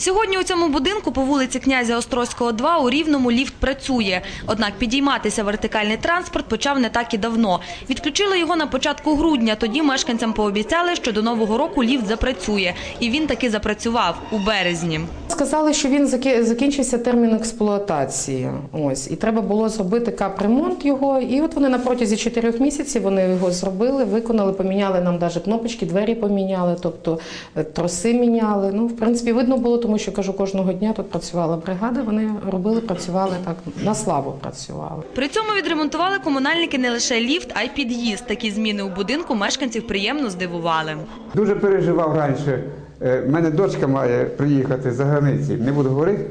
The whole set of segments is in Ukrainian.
Сьогодні у цьому будинку по вулиці князя Острозького 2 у Рівному ліфт працює. Однак підійматися вертикальний транспорт почав не так і давно. Відключили його на початку грудня. Тоді мешканцям пообіцяли, що до нового року ліфт запрацює. І він таки запрацював у березні. Сказали, що він закінчився термін експлуатації. Ось і треба було зробити капремонт його. І от вони на протязі чотирьох місяців вони його зробили, виконали, поміняли нам навіть кнопочки, двері поміняли, тобто е, троси міняли. Ну, в принципі, видно було, тому що кажу, кожного дня тут працювала бригада. Вони робили, працювали так на славу працювали. При цьому відремонтували комунальники не лише ліфт, а й під'їзд. Такі зміни у будинку мешканців приємно здивували. Дуже переживав раніше. Е, в мене дочка має приїхати за границі. Не буду говорити,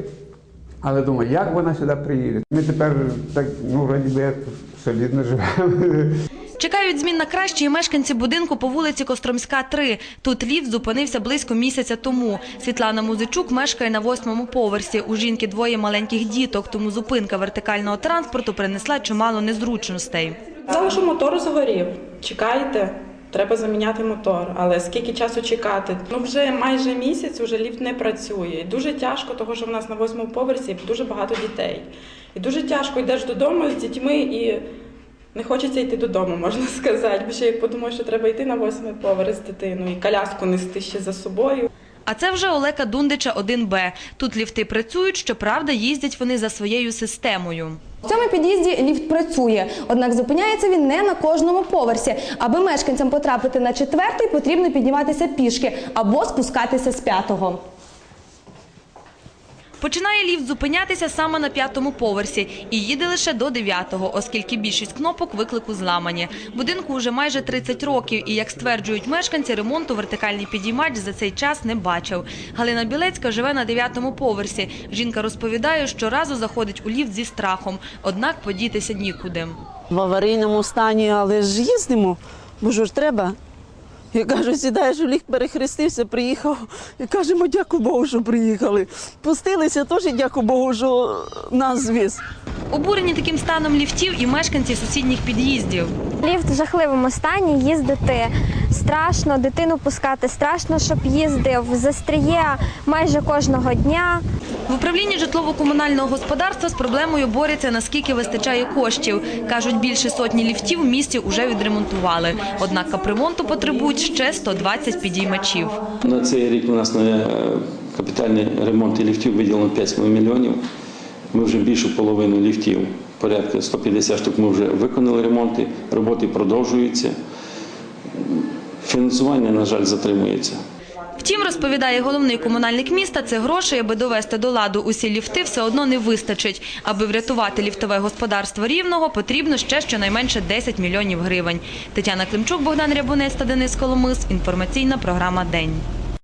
але думаю, як вона сюди приїде. Ми тепер так, ну, вроді би, як солідно живемо. Чекають змін на краще і мешканці будинку по вулиці Костромська, 3. Тут ліфт зупинився близько місяця тому. Світлана Музичук мешкає на восьмому поверсі. У жінки двоє маленьких діток, тому зупинка вертикального транспорту принесла чимало незручностей. Сказали, що мотор згорів. Чекайте, треба заміняти мотор. Але скільки часу чекати? Ну вже майже місяць вже ліфт не працює. Дуже тяжко, тому що в нас на восьмому поверсі дуже багато дітей. І дуже тяжко йдеш додому з дітьми і не хочеться йти додому, можна сказати. Бо ще як подумаю, що треба йти на восьмий поверх з дитиною і коляску нести ще за собою. А це вже Олека Дундича 1Б. Тут ліфти працюють, щоправда, їздять вони за своєю системою. В цьому під'їзді ліфт працює, однак зупиняється він не на кожному поверсі. Аби мешканцям потрапити на четвертий, потрібно підніматися пішки або спускатися з п'ятого. Починає ліфт зупинятися саме на п'ятому поверсі і їде лише до дев'ятого, оскільки більшість кнопок виклику зламані. Будинку вже майже 30 років і, як стверджують мешканці, ремонту вертикальний підіймач за цей час не бачив. Галина Білецька живе на дев'ятому поверсі. Жінка розповідає, що разу заходить у ліфт зі страхом, однак подітися нікуди. в аварійному стані, але ж їздимо, бо ж треба. Я кажу, сідаєш у ліг, перехрестився, приїхав. І кажемо, дякую Богу, що приїхали. Пустилися теж, дякую Богу, що нас звіз. Обурені таким станом ліфтів і мешканці сусідніх під'їздів. Ліфт в жахливому стані, їздити страшно, дитину пускати страшно, щоб їздив. Застріє майже кожного дня. В управлінні житлово-комунального господарства з проблемою борються, наскільки вистачає коштів. Кажуть, більше сотні ліфтів в місті вже відремонтували. Однак капремонту потребують ще 120 підіймачів. На цей рік у нас на е, капітальний ремонт ліфтів виділено 5 мільйонів. Ми вже більшу половину ліфтів, порядка 150 штук, ми вже виконали ремонти, роботи продовжуються. Фінансування, на жаль, затримується. Втім, розповідає головний комунальник міста, це грошей, аби довести до ладу усі ліфти, все одно не вистачить. Аби врятувати ліфтове господарство Рівного, потрібно ще щонайменше 10 мільйонів гривень. Тетяна Климчук, Богдан Рябунець та Денис Коломис. Інформаційна програма «День».